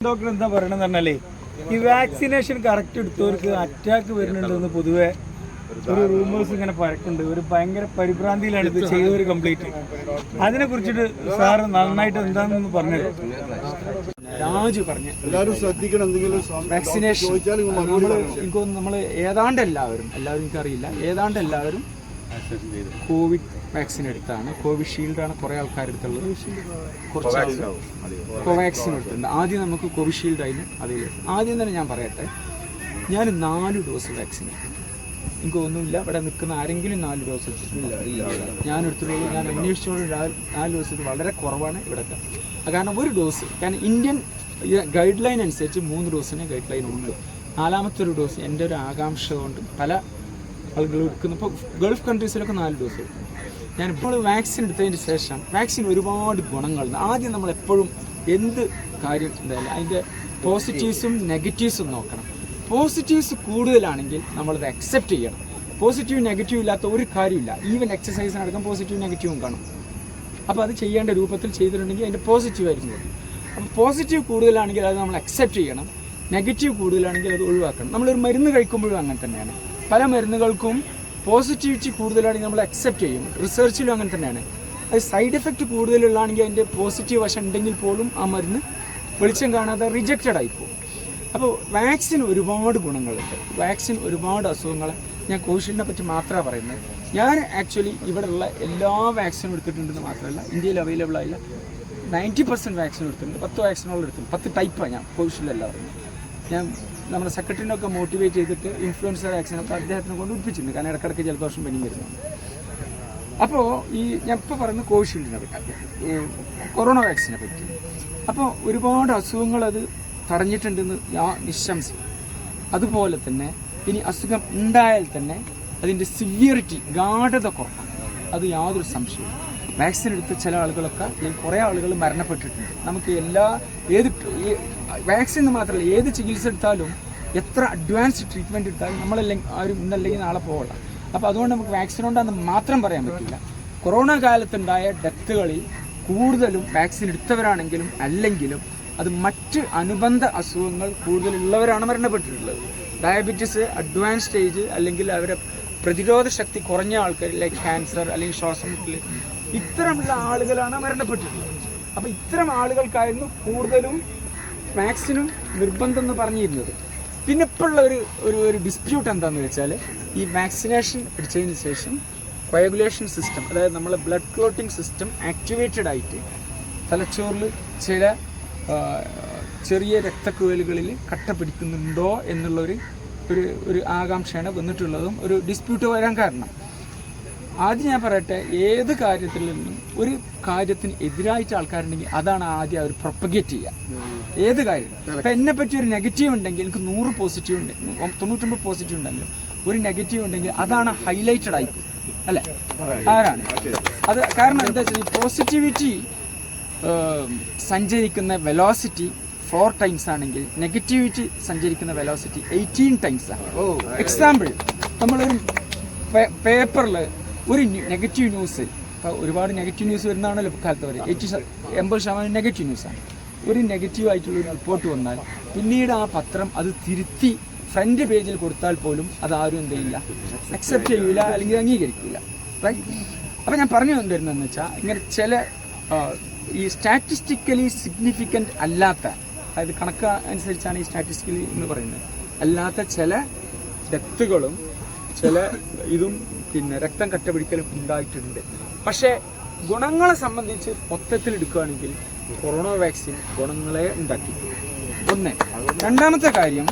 Doctor എന്താ പറയണെന്ന് പറഞ്ഞാലേ ഈ വാക്സിനേഷൻ കറക്റ്റ് എടുത്തവർക്ക് അറ്റാക്ക് വരുന്നുണ്ടെന്ന് പൊതുവെ ഒരു റൂമേഴ്സ് ഇങ്ങനെ പരക്കുന്നുണ്ട്. ഒരു ഭയങ്കര പരിഭ്രാന്തിയിലാണ് ഇത് ചെയ്തവർ കംപ്ലീറ്റ് അതിനെ കുറിച്ചിട്ട് സാറ് നന്നായിട്ട് എന്താണെന്ന് പറഞ്ഞത് രാജു പറഞ്ഞു. എല്ലാവരും ശ്രദ്ധിക്കണം എന്തെങ്കിലും വാക്സിനേഷൻ നമ്മൾ നമ്മൾ ഏതാണ്ട് എല്ലാവരും എല്ലാവരും എനിക്കറിയില്ല. ഏതാണ്ട് എല്ലാവരും കോവിഡ് വാക്സിൻ എടുത്താണ്. കോവിഷീൽഡാണ് കുറേ ആൾക്കാർ എടുത്തുള്ളത് കുറച്ച് കോവാക്സിൻ എടുത്തിട്ടുണ്ട്. ആദ്യം നമുക്ക് കോവിഷീൽഡ് അതിന് അതിൽ ആദ്യം തന്നെ ഞാൻ പറയട്ടെ ഞാൻ നാല് ഡോസ് വാക്സിൻ എടുത്തു. എനിക്ക് ഒന്നുമില്ല. ഇവിടെ നിൽക്കുന്ന ആരെങ്കിലും നാല് ഡോസ് എടുത്തിട്ടില്ല. ഞാൻ എടുത്തിട്ടുള്ളൂ. ഞാൻ അന്വേഷിച്ചോളൂ. നാല് ഡോസ് ഇത് വളരെ കുറവാണ് ഇവിടെ കാരണം ഒരു ഡോസ് കാരണം ഇന്ത്യൻ ഗൈഡ് ലൈൻ അനുസരിച്ച് മൂന്ന് ഡോസിനെ ഗൈഡ് ലൈൻ ഉള്ളൂ നാലാമത്തെ ഒരു ഡോസ് എന്റെ ഒരു ആകാംക്ഷ കൊണ്ട് പല ആളുകൾ ഇപ്പോൾ ഗൾഫ് കൺട്രീസിലൊക്കെ നാല് ഡോസ് ഞാൻ ഇപ്പോൾ വാക്സിൻ എടുത്തതിന് ശേഷം വാക്സിൻ ഒരുപാട് ഗുണങ്ങളുണ്ട്. ആദ്യം നമ്മൾ എപ്പോഴും എന്ത് കാര്യം എന്തായാലും അതിന്റെ പോസിറ്റീവ്സും നെഗറ്റീവ്സും നോക്കണം. പോസിറ്റീവ്സ് കൂടുതലാണെങ്കിൽ നമ്മളത് അക്സെപ്റ്റ് ചെയ്യണം. പോസിറ്റീവ് നെഗറ്റീവ് ഇല്ലാത്ത ഒരു കാര്യമില്ല. ഈവൻ എക്സസൈസ് നടക്കാൻ പോസിറ്റീവ് നെഗറ്റീവും കാണും. അപ്പോൾ അത് ചെയ്യേണ്ട രൂപത്തിൽ ചെയ്തിട്ടുണ്ടെങ്കിൽ അതിന്റെ പോസിറ്റീവ് ആയിരിക്കും അപ്പോൾ പോസിറ്റീവ് കൂടുതലാണെങ്കിൽ അത് നമ്മൾ അക്സെപ്റ്റ് ചെയ്യണം. നെഗറ്റീവ് കൂടുതലാണെങ്കിൽ അത് ഒഴിവാക്കണം. നമ്മളൊരു മരുന്ന് കഴിക്കുമ്പോഴും അങ്ങനെ തന്നെയാണ്. പല മരുന്നുകൾക്കും പോസിറ്റിവിറ്റി കൂടുതലാണെങ്കിൽ നമ്മൾ അക്സെപ്റ്റ് ചെയ്യും. റിസർച്ചിലും അങ്ങനെ തന്നെയാണ്. അത് സൈഡ് എഫക്റ്റ് കൂടുതലുള്ളതാണെങ്കിൽ അതിന്റെ പോസിറ്റീവ് വശം ഉണ്ടെങ്കിൽ പോലും ആ മരുന്ന് വെളിച്ചം കാണാതെ റിജക്റ്റഡ് ആയി പോകും. അപ്പോൾ വാക്സിൻ ഒരുപാട് ഗുണങ്ങളുണ്ട്. വാക്സിൻ ഒരുപാട് അസുഖങ്ങൾ ഞാൻ കോവിഷീൽഡിനെ പറ്റി മാത്രമാണ് പറയുന്നത്. ഞാൻ ആക്ച്വലി ഇവിടെയുള്ള എല്ലാ വാക്സിനും എടുത്തിട്ടുണ്ടെന്ന് മാത്രമല്ല ഇന്ത്യയിൽ അവൈലബിൾ ആയില്ല നയന്റി പെർസെന്റ് വാക്സിൻ എടുത്തിട്ടുണ്ട്. പത്ത് വാക്സിനുകൾ എടുത്തിട്ടുണ്ട്. പത്ത് ടൈപ്പാണ് ഞാൻ കോവിഷീൽഡ് പറയുന്നത് ഞാൻ നമ്മുടെ സെക്രട്ടറിനൊക്കെ മോട്ടിവേറ്റ് ചെയ്തിട്ട് ഇൻഫ്ലുവൻസർ വാക്സിനൊക്കെ അദ്ദേഹത്തിനെ കൊണ്ട് ഉൽപ്പിച്ചിട്ടുണ്ട് കാരണം ഇടക്കിടക്ക് ജലദോഷം പനി വരുന്നുണ്ട്. അപ്പോൾ ഈ ഞാൻ ഇപ്പോൾ പറയുന്നത് കോവിഷീൽഡിനെ പറ്റി കൊറോണ വാക്സിനെ പറ്റി. അപ്പോൾ ഒരുപാട് അസുഖങ്ങൾ അത് തടഞ്ഞിട്ടുണ്ടെന്ന് ഞാൻ നിശംസിക്കും അതുപോലെ തന്നെ ഇനി അസുഖം ഉണ്ടായാൽ തന്നെ അതിന്റെ സിവിയറിറ്റി ഗാഠത കുറക്കണം അത് യാതൊരു സംശയവും വാക്സിൻ എടുത്ത ചില ആളുകളൊക്കെ അല്ലെങ്കിൽ കുറേ ആളുകൾ മരണപ്പെട്ടിട്ടുണ്ട്. നമുക്ക് എല്ലാ ഏത് വാക്സിൻ മാത്രമല്ല ഏത് ചികിത്സ എടുത്താലും എത്ര അഡ്വാൻസ്ഡ് ട്രീറ്റ്മെന്റ് എടുത്താലും നമ്മളല്ലെങ്കിൽ ആരും ഇന്നല്ലെങ്കിൽ നാളെ പോകണം അപ്പോൾ അതുകൊണ്ട് നമുക്ക് വാക്സിൻ ഉണ്ടെന്ന് മാത്രം പറയാൻ പറ്റില്ല. കൊറോണ കാലത്തുണ്ടായ ഡെത്തുകളിൽ കൂടുതലും വാക്സിൻ എടുത്തവരാണെങ്കിലും അല്ലെങ്കിലും അത് മറ്റ് അനുബന്ധ അസുഖങ്ങൾ കൂടുതലുള്ളവരാണ് മരണപ്പെട്ടിട്ടുള്ളത്. ഡയബറ്റീസ് അഡ്വാൻസ് സ്റ്റേജ് അല്ലെങ്കിൽ അവരെ പ്രതിരോധ ശക്തി കുറഞ്ഞ ആൾക്കാർ ലൈക്ക് ക്യാൻസർ അല്ലെങ്കിൽ ശ്വാസമുട്ടൽ ഇത്തരമുള്ള ആളുകളാണ് മരണപ്പെട്ടിട്ടുള്ളത്. അപ്പോൾ ഇത്തരം ആളുകൾക്കായിരുന്നു കൂടുതലും വാക്സിനും നിർബന്ധം എന്ന് പറഞ്ഞിരുന്നത്. പിന്നെ ഇപ്പോഴുള്ള ഒരു ഒരു ഒരു ഡിസ്പ്യൂട്ട് എന്താണെന്ന് വെച്ചാൽ ഈ വാക്സിനേഷൻ എടുത്തതിന് ശേഷം കോയഗുലേഷൻ സിസ്റ്റം അതായത് നമ്മളെ ബ്ലഡ് ക്ലോട്ടിംഗ് സിസ്റ്റം ആക്ടിവേറ്റഡ് ആയിട്ട് തലച്ചോറിൽ ചില ചെറിയ രക്തക്കുഴലുകളിൽ കട്ട പിടിക്കുന്നുണ്ടോ എന്നുള്ളൊരു ഒരു ഒരു ആകാംക്ഷയാണ് വന്നിട്ടുള്ളതും ഒരു ഡിസ്പ്യൂട്ട് വരാൻ കാരണം. ആദ്യം ഞാൻ പറയട്ടെ ഏത് കാര്യത്തിൽ നിന്നും ഒരു കാര്യത്തിന് എതിരായിട്ട് ആൾക്കാരുണ്ടെങ്കിൽ അതാണ് ആദ്യം അവർ പ്രൊപ്പഗേറ്റ് ചെയ്യുക. ഏത് കാര്യം? ഇപ്പം എന്നെ പറ്റി ഒരു നെഗറ്റീവ് ഉണ്ടെങ്കിൽ എനിക്ക് നൂറ് പോസിറ്റീവ് ഉണ്ട് തൊണ്ണൂറ്റൊമ്പത് പോസിറ്റീവ് ഉണ്ടെങ്കിലും ഒരു നെഗറ്റീവ് ഉണ്ടെങ്കിൽ അതാണ് ഹൈലൈറ്റഡ് ആയി അല്ലേ? ആരാണ്? അത് കാരണം എന്താ വെച്ചാൽ പോസിറ്റിവിറ്റി സഞ്ചരിക്കുന്ന വെലോസിറ്റി ഫോർ ടൈംസ് ആണെങ്കിൽ നെഗറ്റിവിറ്റി സഞ്ചരിക്കുന്ന വെലോസിറ്റി എയ്റ്റീൻ ടൈംസ് ആണ്. എക്സാമ്പിൾ നമ്മളൊരു പേപ്പറിൽ ഒരു നെഗറ്റീവ് ന്യൂസ് ഒരുപാട് നെഗറ്റീവ് ന്യൂസ് വരുന്നതാണല്ലോ കാലത്ത് വരെ എയ്റ്റി എൺപത് ശതമാനം നെഗറ്റീവ് ന്യൂസാണ് ഒരു നെഗറ്റീവ് ആയിട്ടുള്ള ഒരു റിപ്പോർട്ട് വന്നാൽ പിന്നീട് ആ പത്രം അത് തിരുത്തി ഫ്രണ്ട് പേജിൽ കൊടുത്താൽ പോലും അത് ആരും എന്ത് ചെയ്യില്ല അക്സെപ്റ്റ് ചെയ്യൂല അല്ലെങ്കിൽ അംഗീകരിക്കില്ല റൈറ്റ് അപ്പോൾ ഞാൻ പറഞ്ഞു വരുന്നതെന്ന് വെച്ചാൽ ഇങ്ങനെ ചില ഈ സ്റ്റാറ്റിസ്റ്റിക്കലി സിഗ്നിഫിക്കന്റ് അല്ലാത്ത അതായത് കണക്ക് അനുസരിച്ചാണ് ഈ സ്റ്റാറ്റിസ്റ്റിക്കലി എന്ന് പറയുന്നത്. അല്ലാത്ത ചില ഡെത്തുകളും ചില ഇതും പിന്നെ രക്തം കട്ടപിടിക്കലും ഉണ്ടായിട്ടുണ്ട്. പക്ഷേ ഗുണങ്ങളെ സംബന്ധിച്ച് മൊത്തത്തിൽ എടുക്കുകയാണെങ്കിൽ കൊറോണ വാക്സിൻ ഗുണങ്ങളെ ഉണ്ടാക്കി. ഒന്ന് രണ്ടാമത്തെ കാര്യം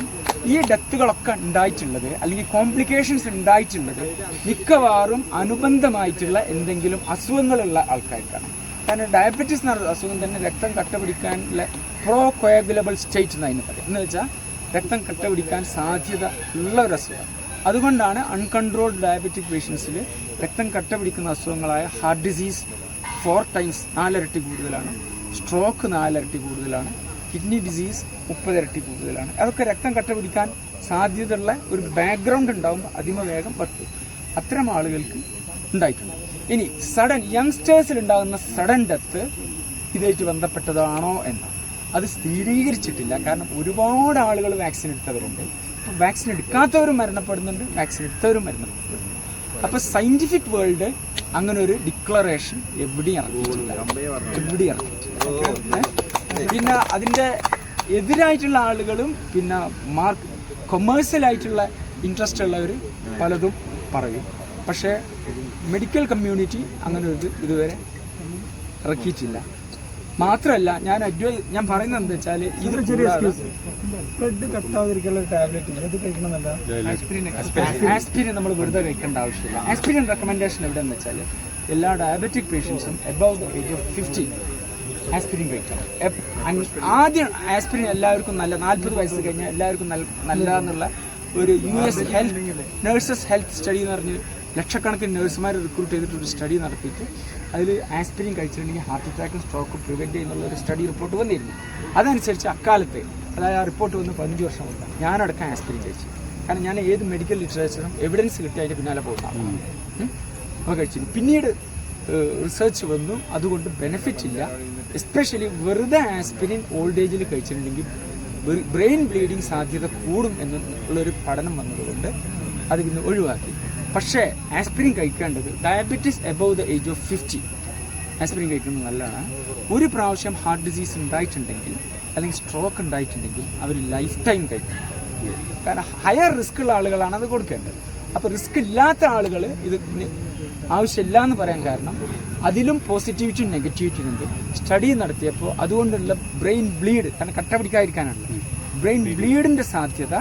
ഈ ഡെത്തുകളൊക്കെ ഉണ്ടായിട്ടുള്ളത് അല്ലെങ്കിൽ കോംപ്ലിക്കേഷൻസ് ഉണ്ടായിട്ടുള്ളത് മിക്കവാറും അനുബന്ധമായിട്ടുള്ള എന്തെങ്കിലും അസുഖങ്ങളുള്ള ആൾക്കാർക്കാണ്. കാരണം ഡയബറ്റീസ് എന്ന അസുഖം തന്നെ രക്തം കട്ട പിടിക്കാനുള്ള പ്രോ കോയബിലബിൾ സ്റ്റേറ്റ് എന്ന് അതിന് പറയും എന്ന് വെച്ചാൽ രക്തം കട്ട പിടിക്കാൻ സാധ്യത ഉള്ള ഒരു അസുഖമാണ്. അതുകൊണ്ടാണ് അൺകൺട്രോൾഡ് ഡയബറ്റിക് പേഷ്യൻസിൽ രക്തം കട്ട പിടിക്കുന്ന അസുഖങ്ങളായ ഹാർട്ട് ഡിസീസ് ഫോർ ടൈംസ് നാലിരട്ടി കൂടുതലാണ് സ്ട്രോക്ക് നാലിരട്ടി കൂടുതലാണ് കിഡ്നി ഡിസീസ് മുപ്പതിരട്ടി കൂടുതലാണ്. അതൊക്കെ രക്തം കട്ട പിടിക്കാൻ സാധ്യതയുള്ള ഒരു ബാക്ക്ഗ്രൗണ്ട് ഉണ്ടാകുമ്പോൾ അതിമവേഗം പറ്റും. അത്തരം ആളുകൾക്ക് ഉണ്ടായിട്ടുണ്ട്. ഇനി സഡൻ യങ്സ്റ്റേഴ്സിൽ ഉണ്ടാകുന്ന സഡൻ ഡെത്ത് ഇതായിട്ട് ബന്ധപ്പെട്ടതാണോ എന്ന്. അത് സ്ഥിരീകരിച്ചിട്ടില്ല. കാരണം ഒരുപാട് ആളുകൾ വാക്സിൻ എടുത്തവരുണ്ട്. വാക്സിൻ എടുക്കാത്തവരും മരണപ്പെടുന്നുണ്ട് വാക്സിൻ എടുത്തവരും മരണപ്പെടുന്നുണ്ട്. അപ്പോൾ സയന്റിഫിക് വേൾഡ് അങ്ങനെ ഒരു ഡിക്ലറേഷൻ എവിടെയും ഇറങ്ങിയിട്ടില്ല. എവിടെയും? പിന്നെ അതിന്റെ എതിരായിട്ടുള്ള ആളുകളും പിന്നെ മാർക്ക് കൊമേഴ്സ്യൽ ആയിട്ടുള്ള ഇൻട്രസ്റ്റ് ഉള്ളവർ പലതും പറയും. പക്ഷേ മെഡിക്കൽ കമ്മ്യൂണിറ്റി അങ്ങനെ ഒരു ഇതുവരെ ഇറക്കിയിട്ടില്ല. മാത്രമല്ല ഞാൻ അഡ്വൈ ഞാൻ പറയുന്നത് എന്താ വെച്ചാൽ ഇത് ചെറിയ ബ്ലഡ് കട്ടാതിരിക്കാനുള്ള ടാബ്ലറ്റ് ഇത് കഴിക്കണമെന്നല്ല ആസ്പിരിൻ നമ്മൾ വെറുതെ കഴിക്കേണ്ട ആവശ്യമില്ല. ആസ്പിരിൻ റെക്കമെൻഡേഷൻ എവിടെ എന്ന് വെച്ചാൽ എല്ലാ diabetic പേഷ്യൻസും above the age of fifty aspirin കഴിക്കണം. ആദ്യം ആസ്പിരിൻ എല്ലാവർക്കും നല്ല നാൽപ്പത് വയസ്സ് കഴിഞ്ഞാൽ എല്ലാവർക്കും നല്ല നല്ല എന്നുള്ള ഒരു U S health nurses health study എന്ന് പറഞ്ഞ് ലക്ഷക്കണക്കിന് നഴ്സുമാർ റിക്രൂട്ട് ചെയ്തിട്ട് ഒരു സ്റ്റഡി നടത്തിയിട്ട് അതിൽ ആസ്പിരിൻ കഴിച്ചിട്ടുണ്ടെങ്കിൽ ഹാർട്ട് അറ്റാക്കും സ്ട്രോക്കും പ്രിവെന്റ് ചെയ്യുന്നുള്ള ഒരു സ്റ്റഡി റിപ്പോർട്ട് വന്നിരുന്നു. അതനുസരിച്ച് അക്കാലത്ത് അതായത് ആ റിപ്പോർട്ട് വന്ന് പതിനഞ്ച് വർഷം മുമ്പ് ഞാനടക്കം ആസ്പിരിൻ കഴിച്ചു. കാരണം ഞാൻ ഏത് മെഡിക്കൽ ലിറ്ററേച്ചറും എവിഡൻസ് കിട്ടി അതിന്റെ പിന്നാലെ പോകുന്നതാണ്. അപ്പോൾ കഴിച്ചു പിന്നീട് റിസർച്ച് വന്നു. അതുകൊണ്ട് ബെനിഫിറ്റ് ഇല്ല. എസ്പെഷ്യലി വെറുതെ ആസ്പിരിൻ ഓൾഡ് ഏജിൽ കഴിച്ചിട്ടുണ്ടെങ്കിൽ ബ്രെയിൻ ബ്ലീഡിങ് സാധ്യത കൂടും എന്നുള്ളൊരു പഠനം വന്നതുകൊണ്ട് അത് പിന്നെ ഒഴിവാക്കി. പക്ഷേ ആസ്പിരിൻ കഴിക്കേണ്ടത് diabetes above the age of fifty aspirin കഴിക്കുന്നത് നല്ലതാണ്. ഒരു പ്രാവശ്യം ഹാർട്ട് ഡിസീസ് ഉണ്ടായിട്ടുണ്ടെങ്കിൽ അല്ലെങ്കിൽ സ്ട്രോക്ക് ഉണ്ടായിട്ടുണ്ടെങ്കിൽ അവർ ലൈഫ് ടൈം കഴിക്കണം. കാരണം ഹയർ റിസ്ക് ഉള്ള ആളുകളാണ് അത് കൊടുക്കേണ്ടത്. അപ്പോൾ റിസ്ക് ഇല്ലാത്ത ആളുകൾ ഇത് ആവശ്യമില്ല എന്ന് പറയാൻ കാരണം അതിലും പോസിറ്റിവിറ്റിയും നെഗറ്റിവിറ്റിയും ഉണ്ട്. സ്റ്റഡി നടത്തിയപ്പോൾ അതുകൊണ്ടുള്ള ബ്രെയിൻ ബ്ലീഡ് കാരണം കട്ട പിടിക്കാതിരിക്കാനുള്ള ബ്രെയിൻ ബ്ലീഡിന്റെ സാധ്യത